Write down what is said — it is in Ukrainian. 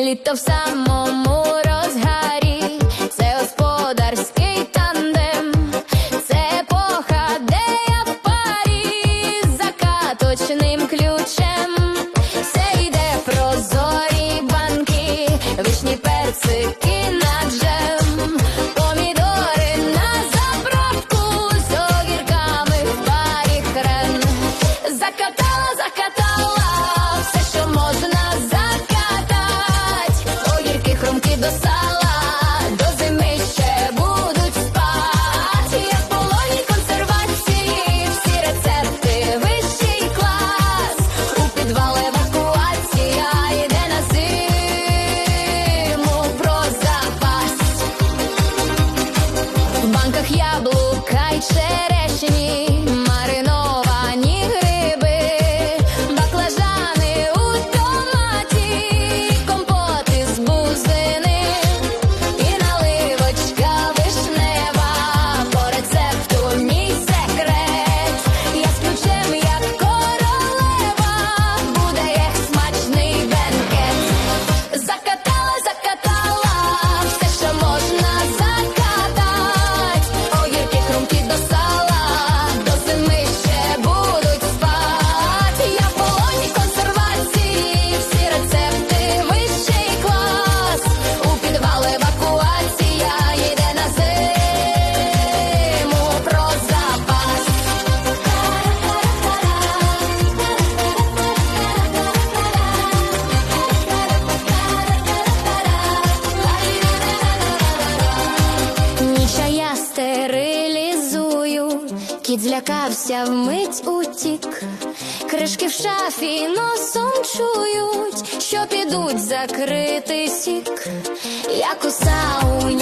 Літо в самому розгарі, це господарський тандем, це епоха, де я в парі. З закаточним ключем. Все йде прозорі банки, вишні персики на джем, помідори на заправку з огірками парі хрен. До сала, до зими ще будуть спать. Я в полоні консервації, всі рецепти вищий клас. У підвал евакуація йде на зиму про запас. В банках яблука й черешні, кіт злякався вмить утік. Кришки в шафі носом чують, що підуть закрити сік, як у сауні